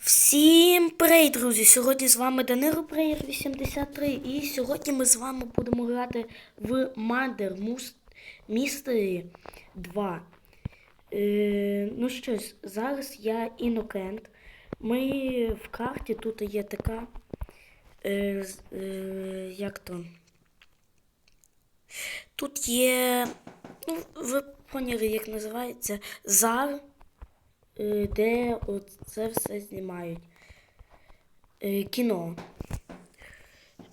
Всім привіт, друзі! Сьогодні з вами Данило Плеєр 83 і сьогодні ми з вами будемо грати в Murder Mystery 2. Е, ну що зараз я Інокент. Ми в карті тут є така. Е, е, як то? Тут є. Ну, ви поняли, як називається? Зар де це все знімають. Е, Кіно.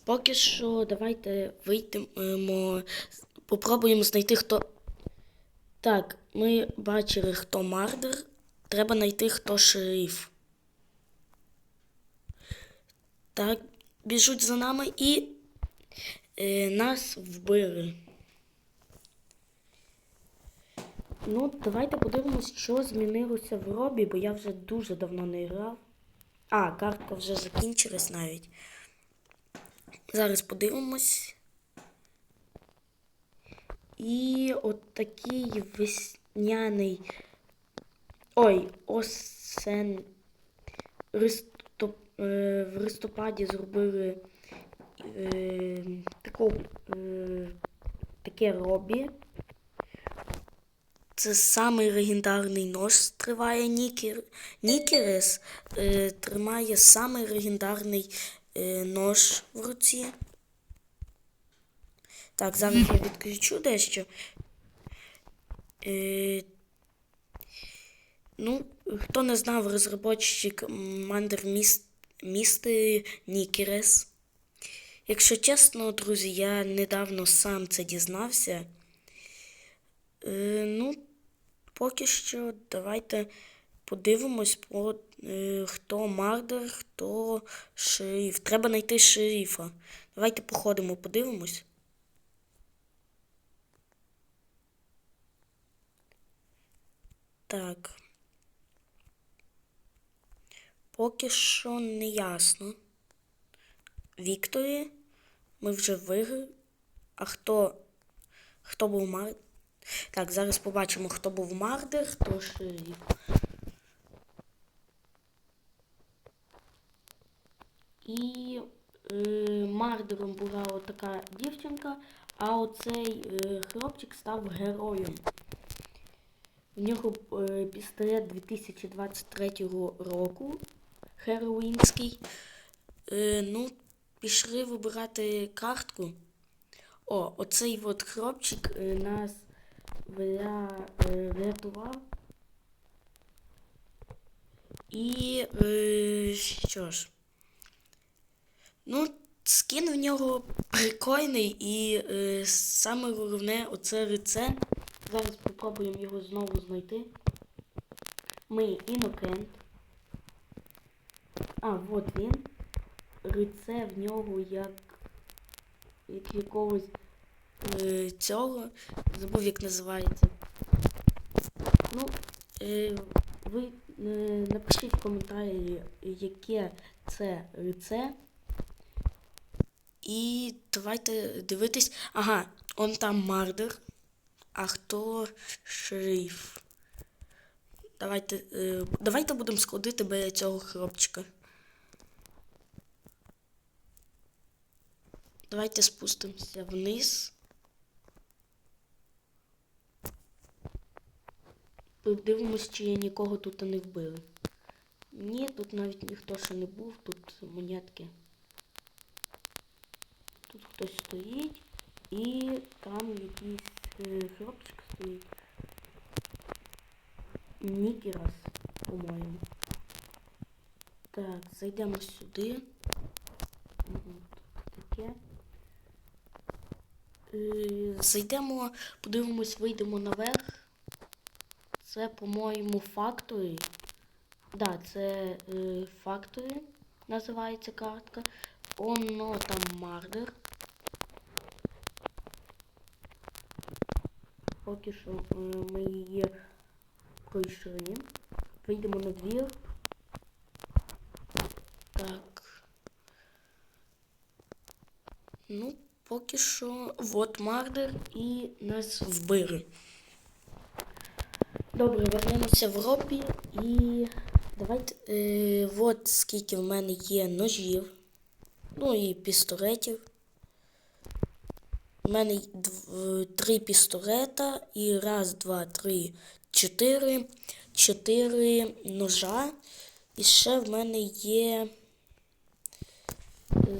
Поки що давайте вийдемо, попробуємо знайти хто. Так, ми бачили, хто мардер. Треба знайти, хто шериф. Так, біжуть за нами і е, нас вбили. Ну, давайте подивимось, що змінилося в робі, бо я вже дуже давно не грав. А, картка вже закінчилась навіть. Зараз подивимось. І от такий весняний. Ой, осен. Ристоп... е, В листопаді зробили е, таку, е, таке робі. Це самий легендарний нож триває Нікер... Нікерес. Е, тримає самий легендарний е, нож в руці. Так, зараз я відключу дещо. Е, ну, хто не знав, розробочик Мандер Місти Нікерес. Якщо чесно, друзі, я недавно сам це дізнався. Е, ну, поки що давайте подивимось, по, е, хто мардер, хто шериф. Треба знайти шерифа. Давайте походимо, подивимось. Так. Поки що не ясно. Вікторі. Ми вже виграли. А хто. Хто був мардер? Так, зараз побачимо, хто був мардер, хто шериф. І е, мардером була отака дівчинка, а оцей е, хлопчик став героєм. В нього е, пістолет 2023 року Хероїнський. Е, ну, пішли вибирати картку. О, оцей от хлопчик е, нас вля, е, врятував. І е, що ж? Ну, скін в нього прикольний і е, саме головне оце лице. Зараз спробуємо його знову знайти. Ми інокент. А, от він. Лице в нього як як якогось цього. Забув, як називається. Ну, е, ви е, напишіть в коментарі, яке це лице. І давайте дивитись. Ага, он там мардер. А хто шериф? Давайте, е, давайте будемо сходити біля цього хлопчика. Давайте спустимося вниз. Подивимось, чи нікого тут не вбили. Ні, тут навіть ніхто ще не був, тут монетки. Тут хтось стоїть і там якийсь е, хлопчик стоїть. Нікерас, по-моєму. Так, зайдемо сюди. Таке. Е, Зайдемо, подивимось, вийдемо наверх. Це, по-моєму, Factory. Да, це е, Factory називається картка. Оно там мардер. Поки що е, ми її пройшли. Вийдемо на двір. Так. Ну, поки що. Вот мардер і нас вбили. Добре, вернемося в робі і Давайте. Е, от скільки в мене є ножів. Ну і пістолетів. У мене е, три пістолета і раз, два, три, чотири. Чотири ножа. І ще в мене є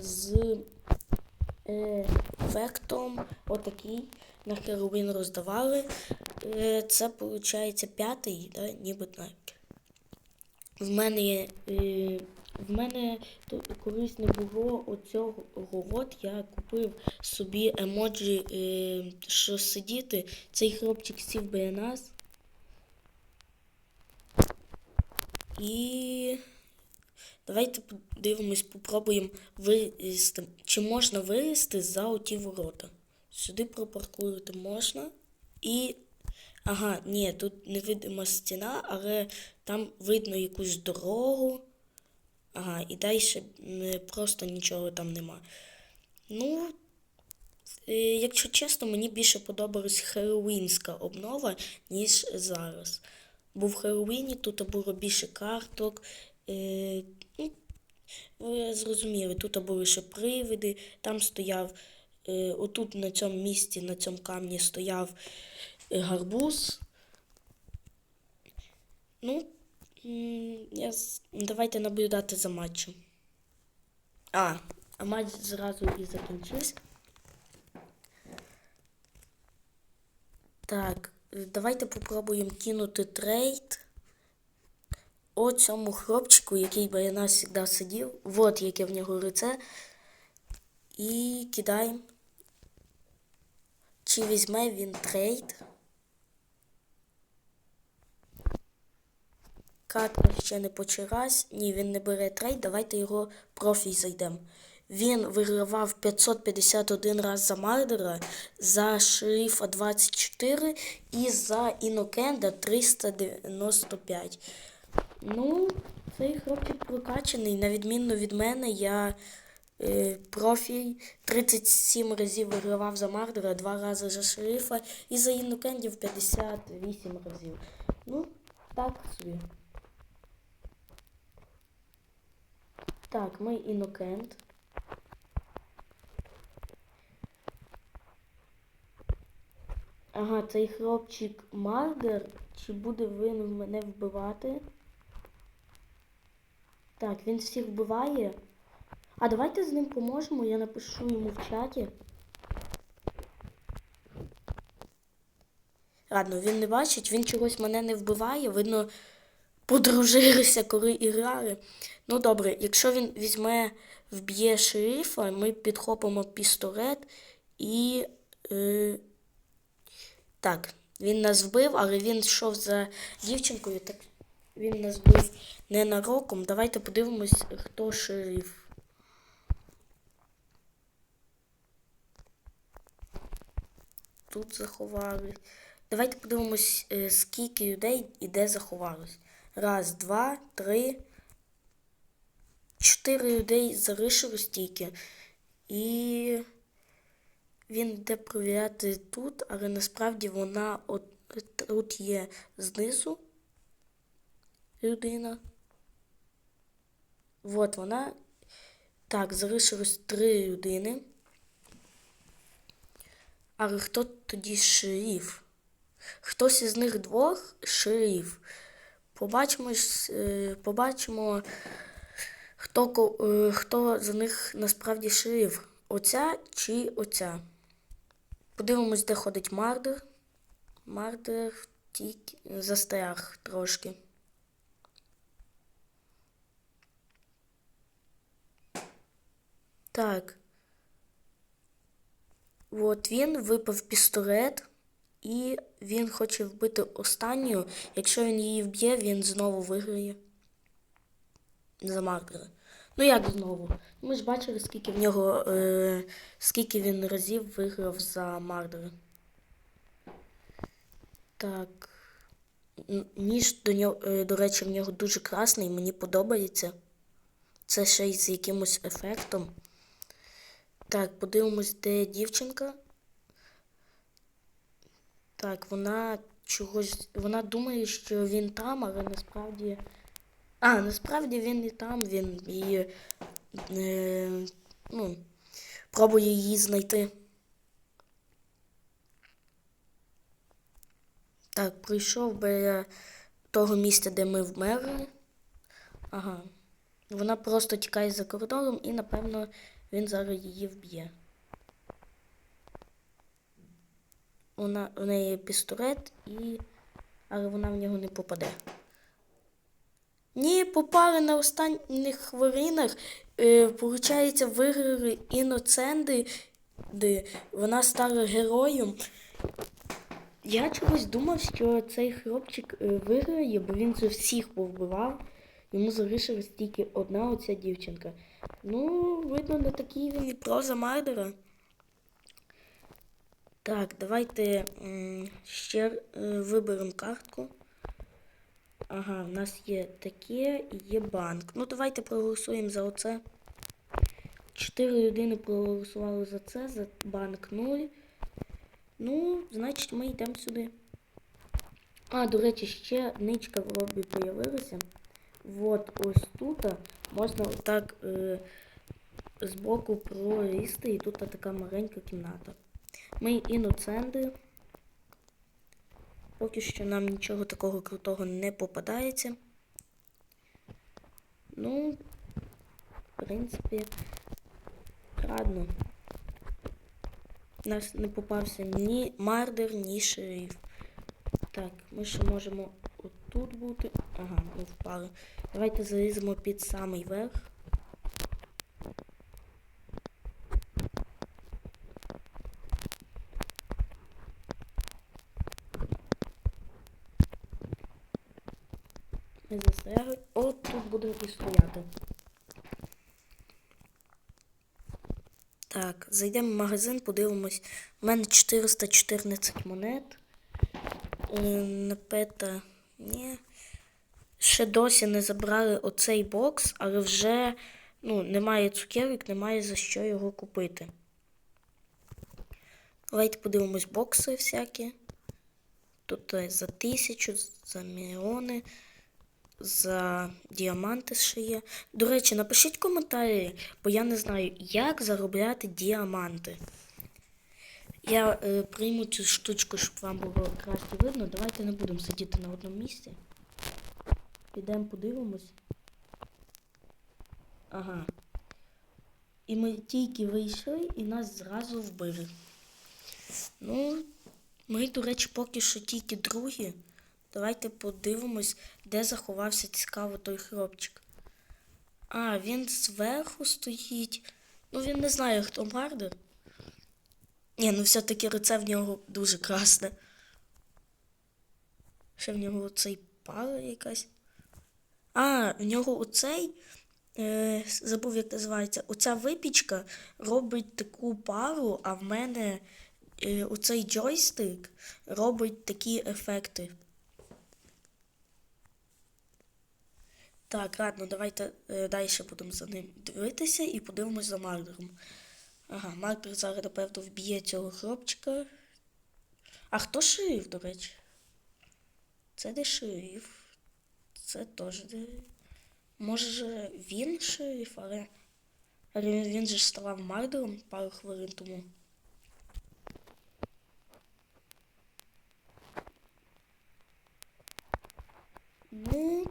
з ефектом отакий. На Хеллоуін роздавали. Е, Це виходить п'ятий, да? ніби так. В мене, є, е, в мене то- колись не було оцього от я купив собі емоджі, е, що сидіти. Цей хлопчик сів біля нас. І давайте подивимось, попробуємо вилізти. Чи можна вилізти за оті ворота? Сюди пропаркувати можна. І. Ага, ні, тут невидима стіна, але там видно якусь дорогу. Ага, і далі просто нічого там нема. Ну, е, якщо чесно, мені більше подобалась хеллоуінська обнова, ніж зараз. Бо в Хеллоуіні тут було більше карток. Е, ну, ви зрозуміли, тут були ще привиди, там стояв, отут на цьому місці, на цьому камні стояв е, гарбуз. Ну, я, давайте наблюдати за матчем. А, а матч зразу і закінчився. Так, е, давайте попробуємо кинути трейд о цьому хлопчику, який біля нас завжди сидів. Вот яке в нього лице. І кидаємо. Чи візьме він трейд? Катка ще не почалась. Ні, він не бере трейд. Давайте його профіль зайдемо. Він вигравав 551 раз за Мардера, за шерифа 24 і за Інокенда 395. Ну, цей хлопчик прокачаний. На відміну від мене, я е, профіль 37 разів вигравав за Мардера, 2 рази за шерифа і за Інокендів 58 разів. Ну, так собі. Так, ми Інокент. Ага, цей хлопчик Мардер. Чи буде він мене вбивати? Так, він всіх вбиває. А давайте з ним поможемо, я напишу йому в чаті. Ладно, він не бачить, він чогось мене не вбиває, видно, подружилися, коли іграли. Ну добре, якщо він візьме, вб'є шерифа, ми підхопимо пістолет і. Е, так, він нас вбив, але він йшов за дівчинкою, так він нас вбив ненароком. Давайте подивимось, хто шериф. Тут заховали. Давайте подивимось, е, скільки людей і де заховалось. Раз, два, три. Чотири людей залишилось тільки. І він йде провіряти тут, але насправді вона от тут є знизу людина. От вона. Так, залишилось три людини. Але хто тоді шериф? Хтось із них двох шериф. Побачимо, е, побачимо хто, е, хто за них насправді шериф. Оця чи оця. Подивимось, де ходить Мардер. Мардер тільки застряг трошки. Так. От він випав пістолет, і він хоче вбити останню. Якщо він її вб'є, він знову виграє. За Мардера. Ну як знову? Ми ж бачили, скільки в нього, е, скільки він разів виграв за Мардера. Так. Ніж до нього, е, до речі, в нього дуже красний, мені подобається. Це ще й з якимось ефектом. Так, подивимось, де дівчинка. Так, вона чогось. Вона думає, що він там, але насправді А, насправді він і там, він і. Е, ну, пробує її знайти. Так, прийшов біля того місця, де ми вмерли. Ага. Вона просто тікає за коридором і, напевно, він зараз її вб'є. Вона, у неї пістолет і. Але вона в нього не попаде. Ні, попали на останніх хвилинах. Е, Получається, виграли іноценди, де вона стала героєм. Я чогось думав, що цей хлопчик е, виграє, бо він же всіх повбивав. Йому залишилась тільки одна оця дівчинка. Ну, видно, не такий він і проза Мардера. Так, давайте ще е, виберемо картку. Ага, в нас є таке і є банк. Ну, давайте проголосуємо за оце. Чотири людини проголосували за це, за банк 0. Ну, значить, ми йдемо сюди. А, до речі, ще ничка в робі появилася. От ось тут можна отак е, збоку пролізти, і тут така маленька кімната. Ми іноценди. Поки що нам нічого такого крутого не попадається. Ну, в принципі, радно. Нас не попався ні мардер, ні шериф. Так, ми ще можемо отут бути. Ага, ми впали. Давайте заліземо під самий верх. Ми застрягли. От тут будемо і стояти. Так, зайдемо в магазин, подивимось. У мене 414 монет. Е, На пета. Ні. Ще досі не забрали оцей бокс, але вже ну, немає цукерок, немає за що його купити. Давайте подивимось бокси всякі. Тут е, за тисячу, за мільйони, за діаманти ще є. До речі, напишіть коментарі, бо я не знаю, як заробляти діаманти. Я е, прийму цю штучку, щоб вам було краще видно. Давайте не будемо сидіти на одному місці. Підемо подивимось. Ага. І ми тільки вийшли і нас зразу вбили. Ну, ми, до речі, поки що тільки другі. Давайте подивимось, де заховався цікаво той хлопчик. А, він зверху стоїть. Ну, він не знає, хто мардер. Ні, ну все-таки лице в нього дуже красне. Ще в нього оцей пара якась. А, в нього оцей. Е, забув, як називається. Оця випічка робить таку пару, а в мене е, оцей джойстик робить такі ефекти. Так, ладно, давайте е, далі будемо за ним дивитися і подивимось за Мардером. Ага, Мардер зараз, напевно, вб'є цього хлопчика. А хто шериф, до речі? Це де шериф. Це теж де. Може він шериф, але. Але він же ставав Мардером пару хвилин тому. Ну.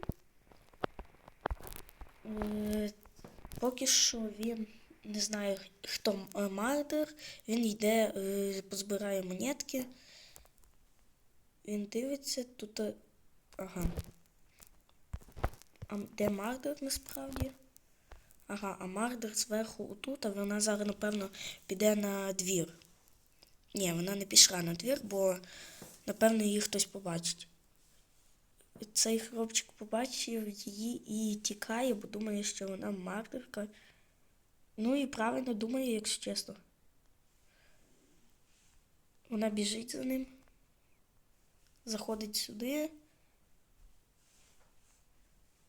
Е, поки що він не знаю, хто мардер. Він йде, е, позбирає монетки. Він дивиться тут. е, Ага. А де мардер насправді? Ага, а мардер зверху отут, а вона зараз, напевно, піде на двір. Ні, вона не пішла на двір, бо, напевно, її хтось побачить. Цей хлопчик побачив її і тікає, бо думає, що вона мардерка. Ну і правильно думає, якщо чесно. Вона біжить за ним, заходить сюди.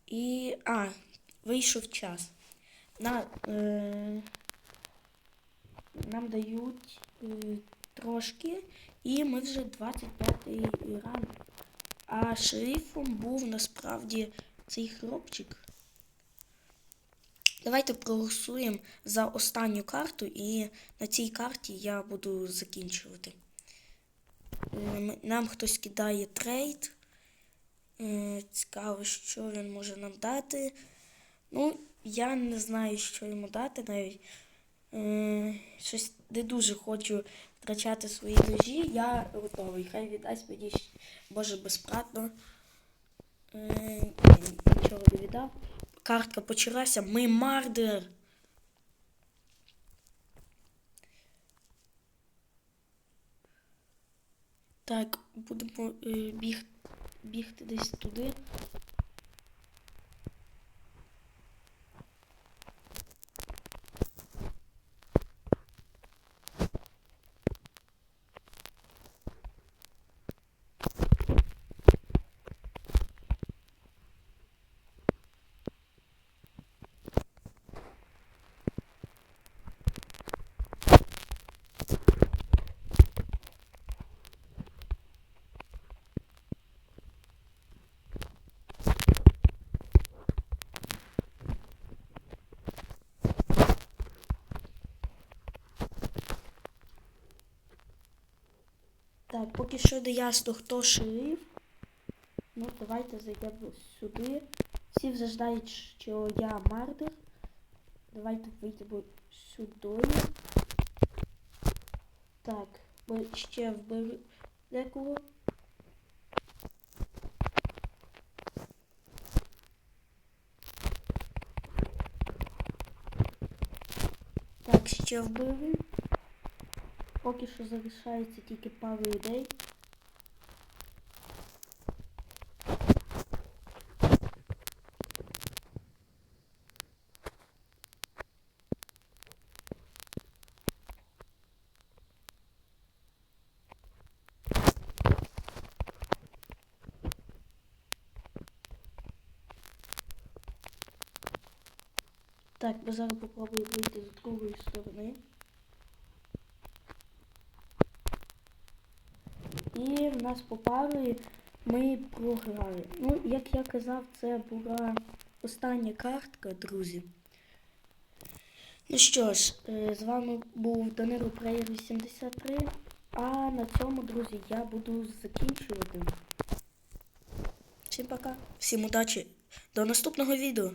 І. А, вийшов час. На, е, Нам дають е, трошки, і ми вже 25-й ранг. А шерифом був насправді цей хлопчик. Давайте проголосуємо за останню карту, і на цій карті я буду закінчувати. Е, Нам хтось кидає трейд. Е, Цікаво, що він може нам дати. Ну, я не знаю, що йому дати навіть. Е, Щось не дуже хочу втрачати свої ножі. Я готовий. Хай віддасть мені, може, безплатно. Нічого не віддав. Картка почалася. Ми мардер. Так, будемо е, біг, бігти десь туди. Поки що не ясно, хто шериф. Ну, давайте зайдемо сюди. Всі вже знають, що я мардер. Давайте вийдемо сюди. Так, ми ще вбили декого. Так, ще вбили. Поки що залишається тільки пару людей. Так, ми зараз попробуємо вийти з другої сторони. І в нас попали, ми програли. Ну, як я казав, це була остання картка, друзі. Ну що ж, е, з вами був Данило Плеєр 83. А на цьому, друзі, я буду закінчувати. Всім пока, всім удачі. До наступного відео.